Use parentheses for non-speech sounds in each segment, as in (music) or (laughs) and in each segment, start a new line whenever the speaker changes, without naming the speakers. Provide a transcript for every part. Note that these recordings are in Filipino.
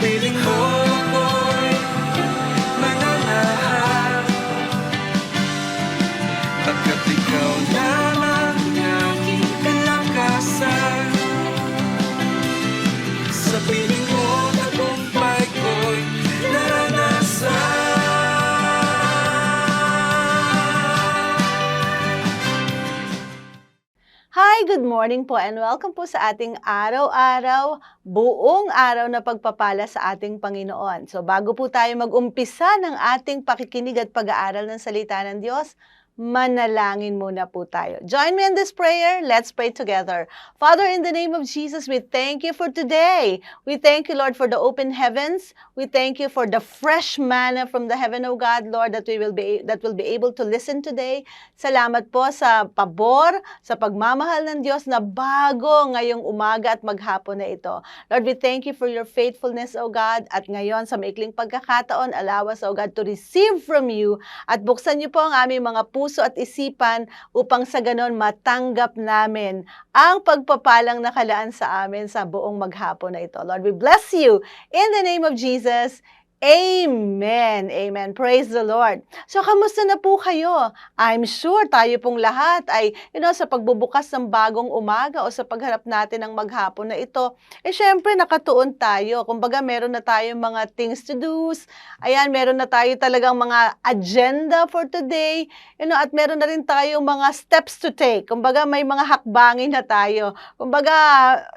piling mo
good morning po and welcome po sa ating araw-araw, buong araw na pagpapala sa ating Panginoon. So bago po tayo mag-umpisa ng ating pakikinig at pag-aaral ng salita ng Diyos, manalangin muna po tayo. Join me in this prayer. Let's pray together. Father, in the name of Jesus, we thank you for today. We thank you, Lord, for the open heavens. We thank you for the fresh manna from the heaven, O God, Lord, that we will be that will be able to listen today. Salamat po sa pabor, sa pagmamahal ng Diyos na bago ngayong umaga at maghapon na ito. Lord, we thank you for your faithfulness, O God, at ngayon sa maikling pagkakataon, allow us, O God, to receive from you at buksan niyo po ang aming mga puso at isipan upang sa ganon matanggap namin ang pagpapalang nakalaan sa amin sa buong maghapon na ito. Lord, we bless you in the name of Jesus. Amen. Amen. Praise the Lord. So, kamusta na po kayo? I'm sure tayo pong lahat ay, you know, sa pagbubukas ng bagong umaga o sa pagharap natin ng maghapon na ito, eh syempre nakatuon tayo. Kumbaga, meron na tayong mga things to do's. Ayan, meron na tayo talagang mga agenda for today. You know, at meron na rin tayong mga steps to take. Kumbaga, may mga hakbangin na tayo. Kumbaga,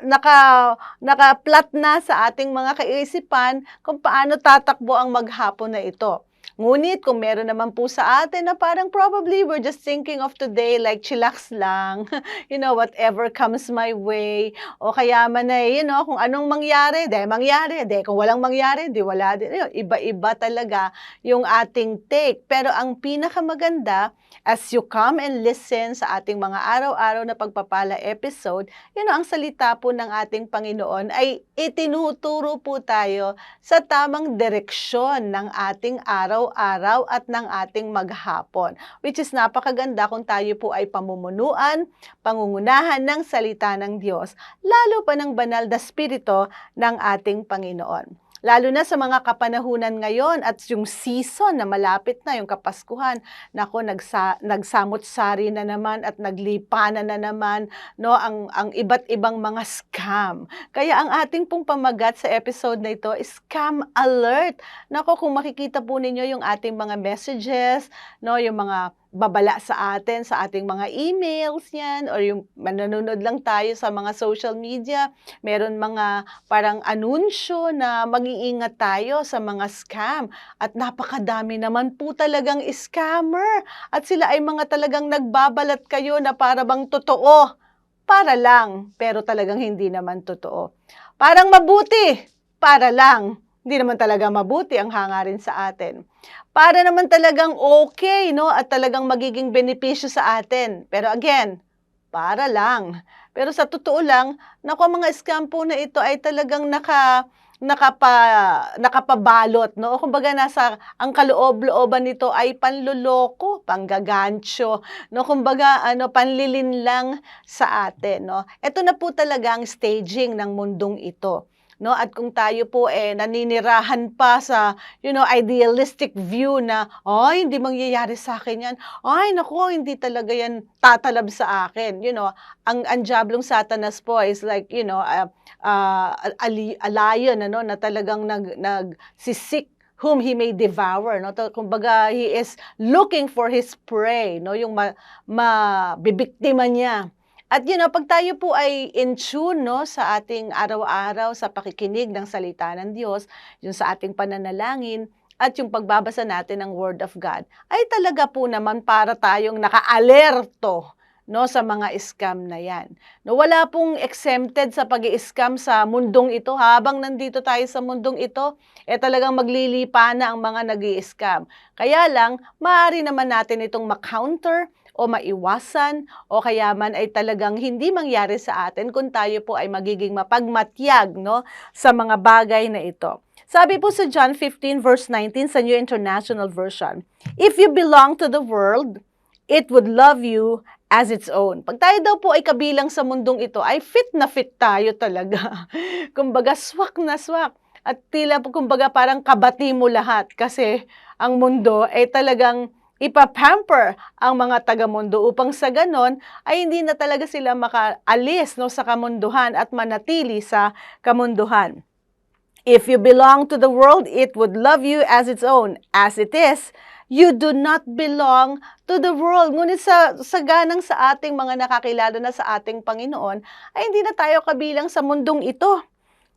naka, naka-plot na sa ating mga kaisipan kung paano tatakbo ang maghapon na ito. Ngunit kung meron naman po sa atin na parang probably we're just thinking of today like chillax lang, (laughs) you know, whatever comes my way, o kaya man ay, you know, kung anong mangyari, de mangyari, de kung walang mangyari, di wala din. Yun, Iba-iba talaga yung ating take. Pero ang pinakamaganda, as you come and listen sa ating mga araw-araw na pagpapala episode, you know, ang salita po ng ating Panginoon ay itinuturo po tayo sa tamang direksyon ng ating araw-araw at ng ating maghapon. Which is napakaganda kung tayo po ay pamumunuan, pangungunahan ng salita ng Diyos, lalo pa ng banal na spirito ng ating Panginoon. Lalo na sa mga kapanahunan ngayon at yung season na malapit na, yung Kapaskuhan. Nako, nagsa, nagsamot-sari na naman at naglipanan na naman no, ang, ang iba't ibang mga scam. Kaya ang ating pong pamagat sa episode na ito is scam alert. Nako, kung makikita po ninyo yung ating mga messages, no, yung mga babala sa atin sa ating mga emails yan or yung manonood lang tayo sa mga social media. Meron mga parang anunsyo na mag-iingat tayo sa mga scam. At napakadami naman po talagang scammer. At sila ay mga talagang nagbabalat kayo na para bang totoo. Para lang pero talagang hindi naman totoo. Parang mabuti para lang. Hindi naman talaga mabuti ang hangarin sa atin. Para naman talagang okay, no? At talagang magiging benepisyo sa atin. Pero again, para lang. Pero sa totoo lang, naku, ang mga scam po na ito ay talagang naka nakapa nakapabalot no kumbaga nasa ang kaloob-looban nito ay panloloko panggagancho no kumbaga ano panlilin lang sa atin no ito na po talaga ang staging ng mundong ito no? At kung tayo po eh naninirahan pa sa you know idealistic view na ay hindi mangyayari sa akin yan. Ay nako hindi talaga yan tatalab sa akin. You know ang ang diablong satanas po is like you know uh, uh, a lion ano na talagang nag nagsisik whom he may devour no? Kumbaga he is looking for his prey no? Yung ma, mabibiktima niya at you know, pag tayo po ay in tune no, sa ating araw-araw sa pakikinig ng salita ng Diyos, yung sa ating pananalangin, at yung pagbabasa natin ng Word of God, ay talaga po naman para tayong naka-alerto no, sa mga scam na yan. No, wala pong exempted sa pag scam sa mundong ito. Habang nandito tayo sa mundong ito, eh talagang maglilipa na ang mga nag scam Kaya lang, maaari naman natin itong ma-counter o maiwasan o kaya man ay talagang hindi mangyari sa atin kung tayo po ay magiging mapagmatyag no, sa mga bagay na ito. Sabi po sa John 15 verse 19 sa New International Version, If you belong to the world, it would love you as its own. Pag tayo daw po ay kabilang sa mundong ito, ay fit na fit tayo talaga. (laughs) Kumbaga, swak na swak. at tila po kumbaga parang kabati mo lahat kasi ang mundo ay talagang ipapamper ang mga taga-mundo upang sa ganon ay hindi na talaga sila makaalis no, sa kamunduhan at manatili sa kamunduhan. If you belong to the world, it would love you as its own. As it is, you do not belong to the world. Ngunit sa, sa ganang sa ating mga nakakilala na sa ating Panginoon, ay hindi na tayo kabilang sa mundong ito.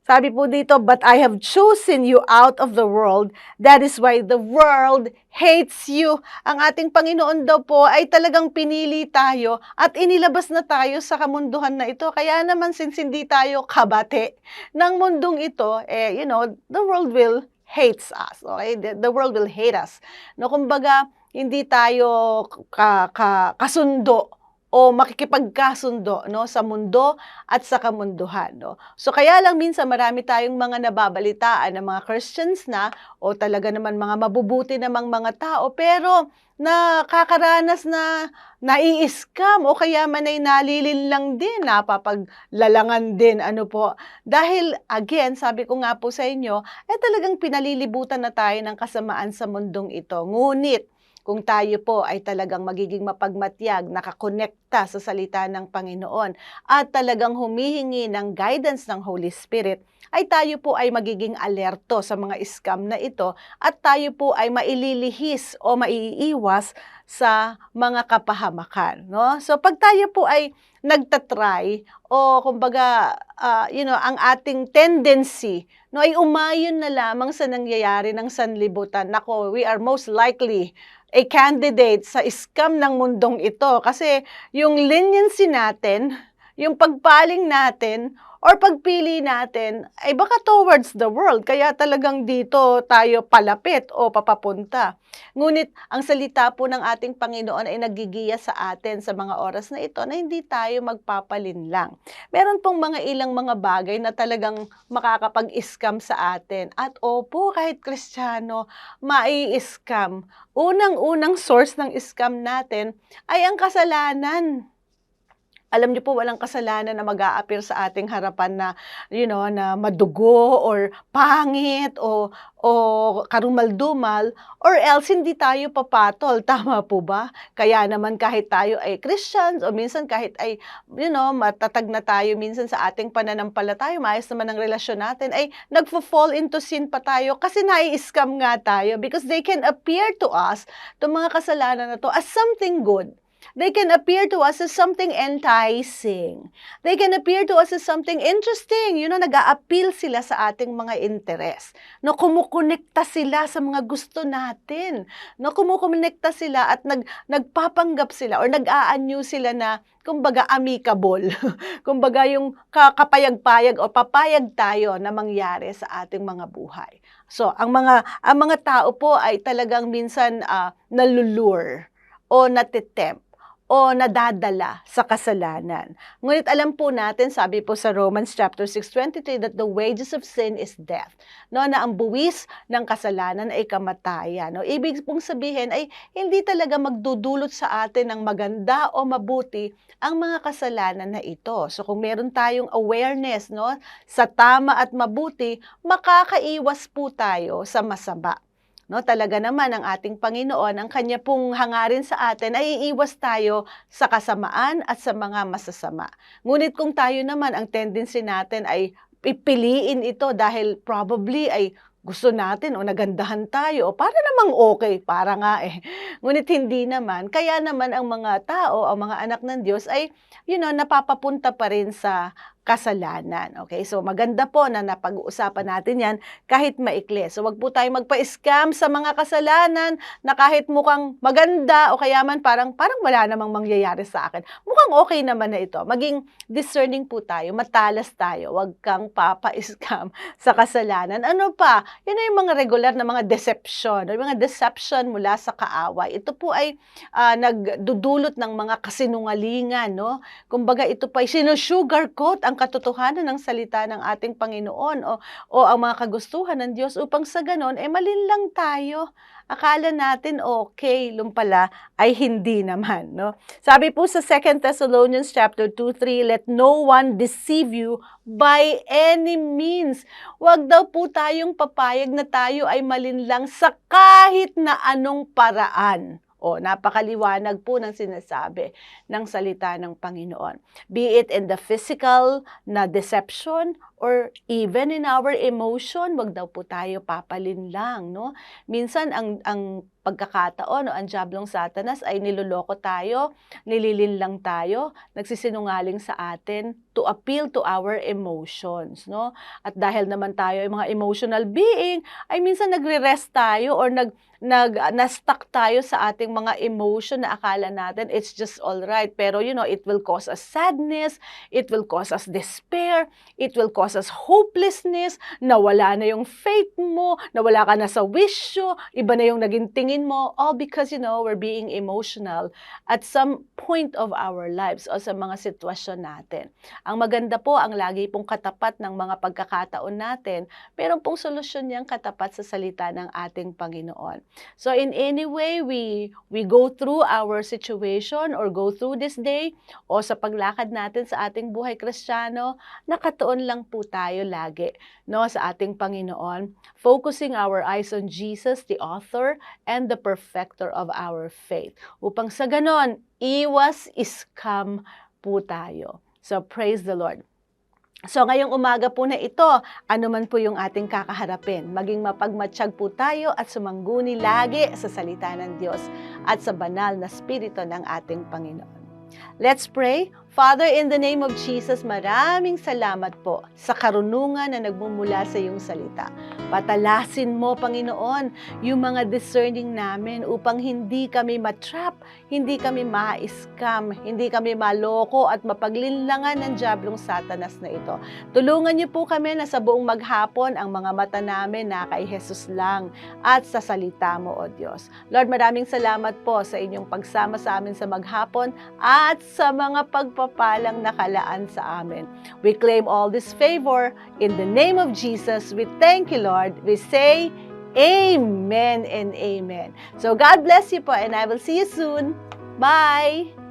Sabi po dito, but I have chosen you out of the world. That is why the world hates you. Ang ating Panginoon daw po ay talagang pinili tayo at inilabas na tayo sa kamunduhan na ito. Kaya naman since hindi tayo kabate ng mundong ito, eh, you know, the world will hates us. Okay? The, the world will hate us. No, kumbaga, hindi tayo ka, ka, kasundo o makikipagkasundo no sa mundo at sa kamunduhan no. So kaya lang minsan marami tayong mga nababalitaan ng mga Christians na o talaga naman mga mabubuti namang mga tao pero nakakaranas na nai-scam o kaya man ay nalilin lang din, napapaglalangan din, ano po. Dahil, again, sabi ko nga po sa inyo, eh talagang pinalilibutan na tayo ng kasamaan sa mundong ito. Ngunit, kung tayo po ay talagang magiging mapagmatyag, nakakonekta sa salita ng Panginoon, at talagang humihingi ng guidance ng Holy Spirit, ay tayo po ay magiging alerto sa mga scam na ito at tayo po ay maililihis o maiiwas sa mga kapahamakan. No? So pag tayo po ay nagtatry o kumbaga, ah, you know, ang ating tendency no, ay umayon na lamang sa nangyayari ng sanlibutan. Nako, we are most likely a candidate sa scam ng mundong ito. Kasi yung leniency natin, yung pagpaling natin, or pagpili natin ay baka towards the world. Kaya talagang dito tayo palapit o papapunta. Ngunit ang salita po ng ating Panginoon ay nagigiya sa atin sa mga oras na ito na hindi tayo magpapalin lang. Meron pong mga ilang mga bagay na talagang makakapag-scam sa atin. At opo, kahit kristyano, mai-scam. Unang-unang source ng scam natin ay ang kasalanan alam niyo po walang kasalanan na mag appear sa ating harapan na you know na madugo or pangit o o karumal-dumal or else hindi tayo papatol. (laughs) Tama po ba? Kaya naman kahit tayo ay Christians o minsan kahit ay you know matatag na tayo minsan sa ating pananampalataya maayos naman ang relasyon natin ay nagfo-fall into sin pa tayo kasi nai-scam nga tayo because they can appear to us itong mga kasalanan na to as something good They can appear to us as something enticing. They can appear to us as something interesting. You know, nag-a-appeal sila sa ating mga interes. No, kumukonekta sila sa mga gusto natin. No, kumukonekta sila at nag, nagpapanggap sila or nag-aanyo sila na kumbaga amicable. (laughs) kumbaga yung kapayag-payag o papayag tayo na mangyari sa ating mga buhay. So, ang mga ang mga tao po ay talagang minsan uh, nalulure o natitempt o nadadala sa kasalanan. Ngunit alam po natin, sabi po sa Romans chapter 6:23 that the wages of sin is death. No, na ang buwis ng kasalanan ay kamatayan. No, ibig pong sabihin ay hindi talaga magdudulot sa atin ng maganda o mabuti ang mga kasalanan na ito. So kung meron tayong awareness no sa tama at mabuti, makakaiwas po tayo sa masama. No, talaga naman ang ating Panginoon, ang kanya pong hangarin sa atin ay iiwas tayo sa kasamaan at sa mga masasama. Ngunit kung tayo naman, ang tendency natin ay pipiliin ito dahil probably ay gusto natin o nagandahan tayo o para namang okay, para nga eh. (laughs) Ngunit hindi naman. Kaya naman ang mga tao, ang mga anak ng Diyos ay, you know, napapapunta pa rin sa kasalanan. Okay? So maganda po na napag-uusapan natin yan kahit maikli. So wag po tayo magpa-scam sa mga kasalanan na kahit mukhang maganda o kaya man parang, parang wala namang mangyayari sa akin. Mukhang okay naman na ito. Maging discerning po tayo, matalas tayo. Wag kang papa-scam sa kasalanan. Ano pa? Yun ay mga regular na mga deception, yung mga deception mula sa kaaway. Ito po ay uh, nagdudulot ng mga kasinungalingan. No? Kumbaga ito pa ay sinusugarcoat ang katotohanan ng salita ng ating Panginoon o, o ang mga kagustuhan ng Diyos upang sa ganon, eh malinlang tayo akala natin okay, yung pala ay hindi naman, no? Sabi po sa 2 Thessalonians chapter 2, 3, let no one deceive you by any means. Huwag daw po tayong papayag na tayo ay malinlang sa kahit na anong paraan. O, napakaliwanag po ng sinasabi ng salita ng Panginoon. Be it in the physical na deception or even in our emotion, wag daw po tayo papalin lang, no? Minsan ang ang pagkakataon o ang diablong satanas ay niloloko tayo, nililin lang tayo, nagsisinungaling sa atin to appeal to our emotions, no? At dahil naman tayo ay mga emotional being, ay minsan nagre-rest tayo or nag nag na-stuck tayo sa ating mga emotion na akala natin it's just all right. Pero you know, it will cause us sadness, it will cause us despair, it will cause us hopelessness, nawala na yung faith mo, nawala ka na sa wisyo, iba na yung naging tingin mo, all because, you know, we're being emotional at some point of our lives o sa mga sitwasyon natin. Ang maganda po, ang lagi pong katapat ng mga pagkakataon natin, meron pong solusyon niyang katapat sa salita ng ating Panginoon. So in any way we we go through our situation or go through this day o sa paglakad natin sa ating buhay Kristiyano, nakatuon lang po tayo lagi no sa ating Panginoon, focusing our eyes on Jesus, the author and the perfecter of our faith. Upang sa ganon, iwas scam po tayo. So praise the Lord. So ngayong umaga po na ito, ano man po yung ating kakaharapin, maging mapagmatsyag po tayo at sumangguni lagi sa salita ng Diyos at sa banal na spirito ng ating Panginoon. Let's pray. Father, in the name of Jesus, maraming salamat po sa karunungan na nagmumula sa iyong salita. Patalasin mo, Panginoon, yung mga discerning namin upang hindi kami matrap, hindi kami ma-scam, hindi kami maloko at mapaglinlangan ng Diablong Satanas na ito. Tulungan niyo po kami na sa buong maghapon ang mga mata namin na kay Jesus lang at sa salita mo, O Diyos. Lord, maraming salamat po sa inyong pagsama sa amin sa maghapon at sa mga pagpapalang nakalaan sa amin. We claim all this favor in the name of Jesus. We thank you, Lord. We say, Amen and Amen. So God bless you po and I will see you soon. Bye!